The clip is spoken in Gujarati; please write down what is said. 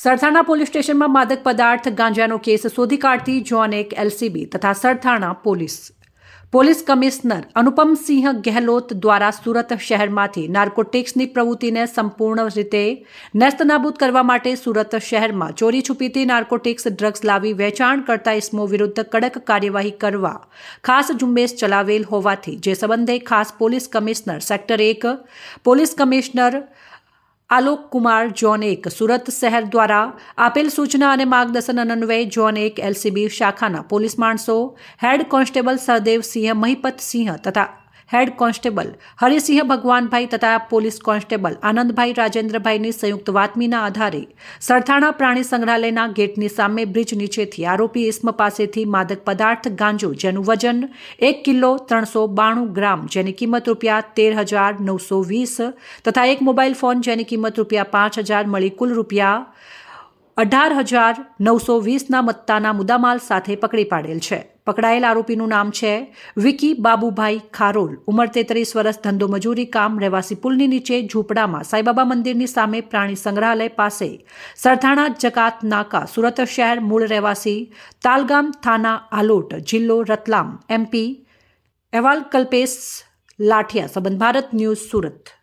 સરથાણા પોલીસ સ્ટેશનમાં માદક પદાર્થ ગાંજાનો કેસ શોધી કાઢતી જોન એક એલસીબી તથા Sarthana police. Police commissioner Anupamsinh Gehlot દ્વારા સુરત શહેરમાંથી નાર્કોટિક્સની પ્રવૃત્તિને સંપૂર્ણ રીતે નેસ્તનાબૂદ કરવા માટે સુરત શહેરમાં ચોરી છુપીથી નાર્કોટિક્સ ડ્રગ્સ લાવી વેચાણ કરતા ઇસમો વિરુદ્ધ કડક કાર્યવાહી કરવા ખાસ ઝુંબેશ ચલાવેલ હોવાથી જે સંબંધે ખાસ પોલીસ કમિશનર સેક્ટર એક, police commissioner Alok Kumar zone એક, સુરત શહેર દ્વારા આપેલ સૂચના અને માર્ગદર્શન અન્વયે જોન એક એલસીબી શાખાના પોલીસ માણસો, હેડ કોન્સ્ટેબલ સહદેવ સિંહ, મહિપત સિંહ તથા હેડ કોન્સ્ટેબલ હરિસિંહ ભગવાનભાઈ તથા પોલીસ કોન્સ્ટેબલ આનંદભાઈ રાજેન્દ્રભાઈની સંયુક્ત વાતમીના આધારે સરથાણા પ્રાણી સંગ્રહાલયના ગેટની સામે બ્રિજ નીચેથી આરોપી ઇસ્મ પાસેથી માદક પદાર્થ ગાંજો જેનું વજન એક કિલો ત્રણસો બાણું ગ્રામ જેની કિંમત રૂપિયા તેર હજાર નવસો વીસ તથા એક મોબાઈલ ફોન જેની કિંમત રૂપિયા પાંચ હજાર મળી કુલ રૂપિયા અઢાર હજાર નવસો વીસના મત્તાના મુદ્દામાલ સાથે પકડી પાડેલ છે. પકડાયેલ આરોપીનું નામ છે વિકી બાબુભાઈ ખારોલ. ઉંમર તેત્રીસ વર્ષ, ધંધો મજૂરી કામ, રહેવાસી પુલની નીચે ઝૂંપડામાં સાંઈબાબા મંદિરની સામે પ્રાણી સંગ્રહાલય પાસે સરથાણા, જકાત, નાકા, સુરત શહેર, મૂળ રહેવાસી તાલગામ થાના, આલોટ, જિલ્લો રતલામ એમપી અહેવાલ કલ્પેશ લાઠિયા, સંબંધ ભારત ન્યૂઝ સુરત.